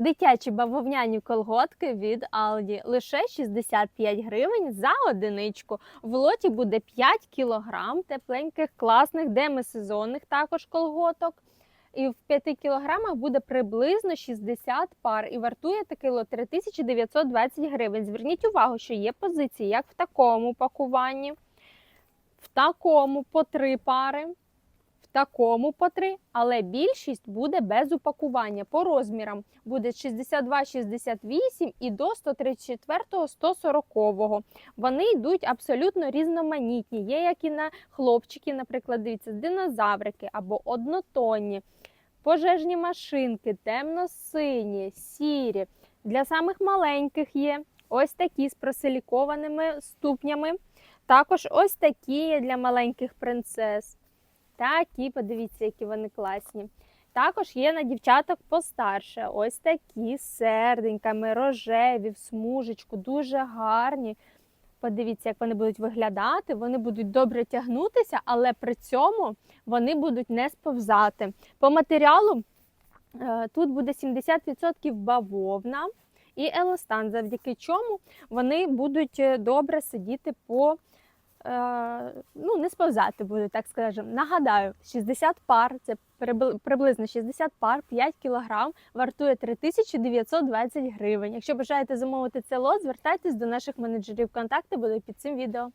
Дитячі бавовняні колготки від Aldi. Лише 65 гривень за одиничку. В лоті буде 5 кілограм тепленьких, класних, демисезонних також колготок. І в 5 кілограмах буде приблизно 60 пар. І вартує такий лот 3920 гривень. Зверніть увагу, що є позиції як в такому пакуванні, в такому по 3 пари такому по 3, але більшість буде без упакування по розмірам. Буде 62, 68 і до 134, 140. Вони йдуть абсолютно різноманітні. Є як і на хлопчики, наприклад, дивіться, динозаврики або однотонні, пожежні машинки, темно-сині, сірі. Для самих маленьких є ось такі з просилікованими ступнями. Також ось такі є для маленьких принцес. Такі, подивіться, які вони класні. Також є на дівчаток постарше. Ось такі з серденьками, рожеві, в смужечку, дуже гарні. Подивіться, як вони будуть виглядати. Вони будуть добре тягнутися, але при цьому вони будуть не сповзати. По матеріалу е, тут буде 70% бавовна і еластан, завдяки чому вони будуть е, добре сидіти по ну, не сповзати буде, так скажемо. Нагадаю, 60 пар, це прибли- приблизно 60 пар, 5 кілограм, вартує 3920 гривень. Якщо бажаєте замовити це лот, звертайтесь до наших менеджерів. Контакти будуть під цим відео.